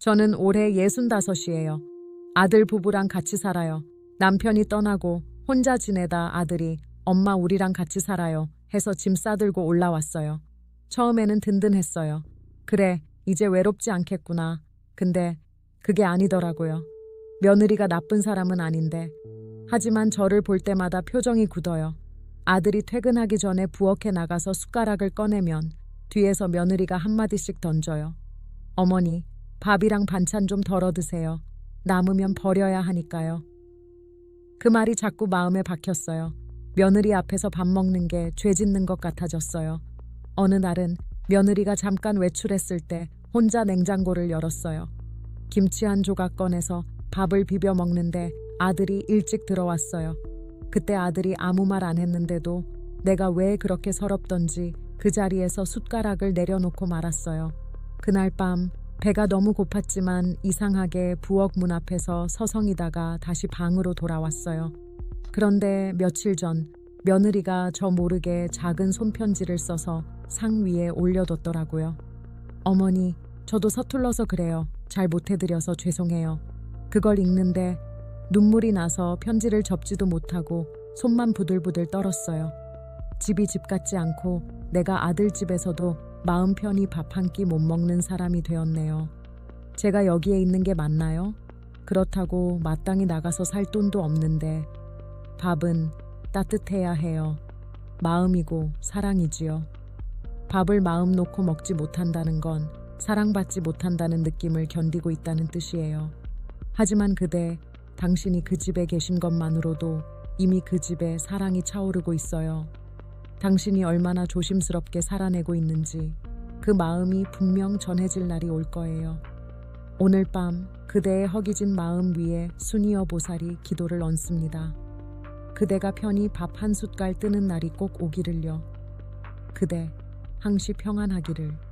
저는 올해 65이에요. 아들 부부랑 같이 살아요. 남편이 떠나고 혼자 지내다 아들이 엄마 우리랑 같이 살아요 해서 짐 싸들고 올라왔어요. 처음에는 든든했어요. 그래, 이제 외롭지 않겠구나. 근데 그게 아니더라고요. 며느리가 나쁜 사람은 아닌데. 하지만 저를 볼 때마다 표정이 굳어요. 아들이 퇴근하기 전에 부엌에 나가서 숟가락을 꺼내면 뒤에서 며느리가 한마디씩 던져요. 어머니, 밥이랑 반찬 좀 덜어 드세요. 남으면 버려야 하니까요. 그 말이 자꾸 마음에 박혔어요. 며느리 앞에서 밥 먹는 게 죄 짓는 것 같아졌어요. 어느 날은 며느리가 잠깐 외출했을 때 혼자 냉장고를 열었어요. 김치 한 조각 꺼내서 밥을 비벼 먹는데 아들이 일찍 들어왔어요. 그때 아들이 아무 말 안 했는데도 내가 왜 그렇게 서럽던지 그 자리에서 숟가락을 내려놓고 말았어요. 그날 밤 배가 너무 고팠지만 이상하게 부엌 문 앞에서 서성이다가 다시 방으로 돌아왔어요. 그런데 며칠 전 며느리가 저 모르게 작은 손편지를 써서 상 위에 올려뒀더라고요. 어머니, 저도 서툴러서 그래요. 잘 못해드려서 죄송해요. 그걸 읽는데 눈물이 나서 편지를 접지도 못하고 손만 부들부들 떨었어요. 집이 집 같지 않고 내가 아들 집에서도 마음 편히 밥 한 끼 못 먹는 사람이 되었네요. 제가 여기에 있는 게 맞나요? 그렇다고 마땅히 나가서 살 돈도 없는데 밥은 따뜻해야 해요. 마음이고 사랑이지요. 밥을 마음 놓고 먹지 못한다는 건 사랑받지 못한다는 느낌을 견디고 있다는 뜻이에요. 하지만 그대, 당신이 그 집에 계신 것만으로도 이미 그 집에 사랑이 차오르고 있어요. 당신이 얼마나 조심스럽게 살아내고 있는지 그 마음이 분명 전해질 날이 올 거예요. 오늘 밤 그대의 허기진 마음 위에 순이어 보살이 기도를 얹습니다. 그대가 편히 밥 한 숟갈 뜨는 날이 꼭 오기를요. 그대 항시 평안하기를.